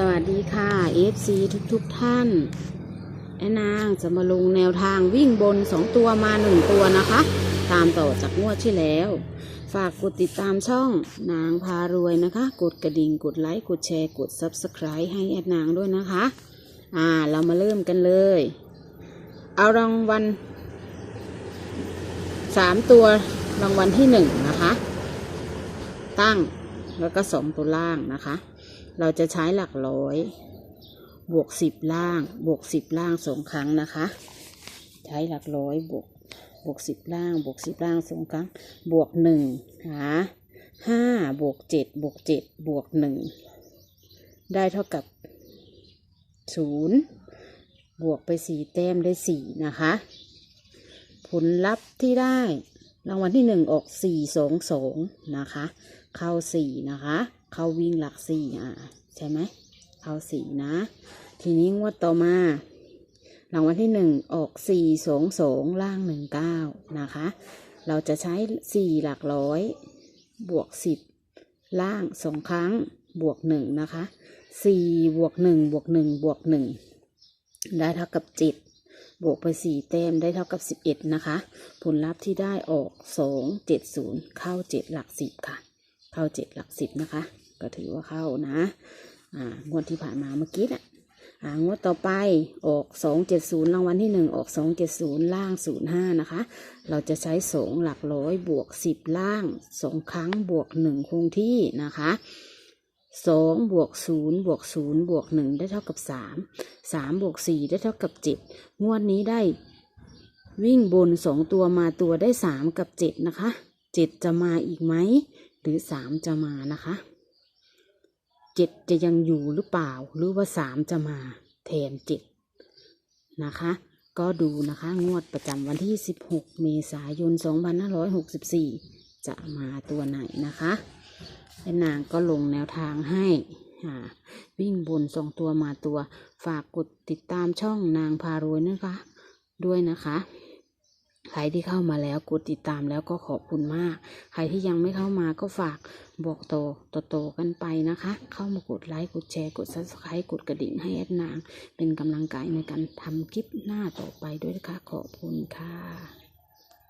สวัสดีค่ะ FC ทุกทุกๆท่านแอนนางจะมาลงแนวทางวิ่งบน 2 ตัวมา 1 ตัวนะคะ ตามต่อจากงวดที่แล้ว ฝากกดติดตามช่องนางพารวยนะคะ กดกระดิ่งกดไลค์ กดแชร์กด Subscribe ให้แอนางด้วยนะคะ อ่า เรามาเริ่มกันเลย เอารางวัลสามตัวรางวัลที่หนึ่งนะคะ ตั้งแล้วก็สองตัวล่างนะคะ เราจะใช้หลักร้อย บวกสิบล่าง บวกสิบล่างสองครั้งนะคะ ใช้หลักร้อยบวกบวกสิบล่าง บวกสิบล่างสองครั้ง บวกหนึ่งหาห้าบวกเจ็ดบวกเจ็ดบวกหนึ่งได้เท่ากับศูนย์บวกไปสี่แต้มได้สี่นะคะ ผลลัพธ์ที่ได้รางวัลที่หนึ่งออกสี่สองสองนะคะ เข้าสี่นะคะ เข้าวิ่งหลักสี่อ่าใช่ไหมเขาสี่นะ ทีนี้งวดต่อมารางวัลที่หนึ่งออกสี่สองสองล่างหนึ่งเก้านะคะ เราจะใช้สี่หลักร้อย บวกสิบล่างสองครั้งบวกหนึ่งนะคะสี่บวกหนึ่งบวกหนึ่งบวกหนึ่งได้เท่ากับเจ็ดบวกไปสี่แต้มได้เท่ากับสิบเอ็ดนะคะ ผลลัพธ์ที่ได้ออกสองเจ็ดศูนย์เข้าเจ็ดหลักสิบค่ะ เข้าเจ็ดหลักสิบนะคะ ก็ถือว่าเข้านะอ่างวดที่ผ่านมาเมื่อกี้น่ะอ่างวดต่อไปออกสองเจ็ดศูนย์รางวัลที่หนึ่งออกสองเจ็ดศูนย์ล่างศูนย์ห้านะคะ เราจะใช้สองหลักร้อยบวกสิบล่างสองครั้งบวกหนึ่งคงที่นะคะสองบวกศูนย์บวกศูนย์บวกหนึ่งได้เท่ากับสามสามบวกสี่ได้เท่ากับเจ็ดงวดนี้ได้ วิ่งบนสองตัวมาตัวได้สามกับเจ็ดนะคะเจ็ดจะมาอีกไหม หรือสามจะมานะคะ เจ็ดจะยังอยู่หรือเปล่า หรือว่าสามจะมาแทนเจ็ดนะคะ ก็ดูนะคะงวดประจำวันที่ 16 เมษายน 2564 จะมาตัวไหนนะคะแนางก็ลงแนวทางให้วิ่งบนสองตัวมาตัว ฝากกดติดตามช่องนางพารวยนะคะ ด้วยนะคะ ใครที่เข้ามาแล้วกดติดตามแล้วก็ขอบคุณมาก ใครที่ยังไม่เข้ามาก็ฝากบอกโตโตโตๆกันไปนะคะ เข้ามากดไลค์กดแชร์กดซับสไครต์กดกระดิ่งให้แอดนาง เป็นกำลังใจในการทำคลิปหน้าต่อไปด้วยนะคะขอบคุณค่ะ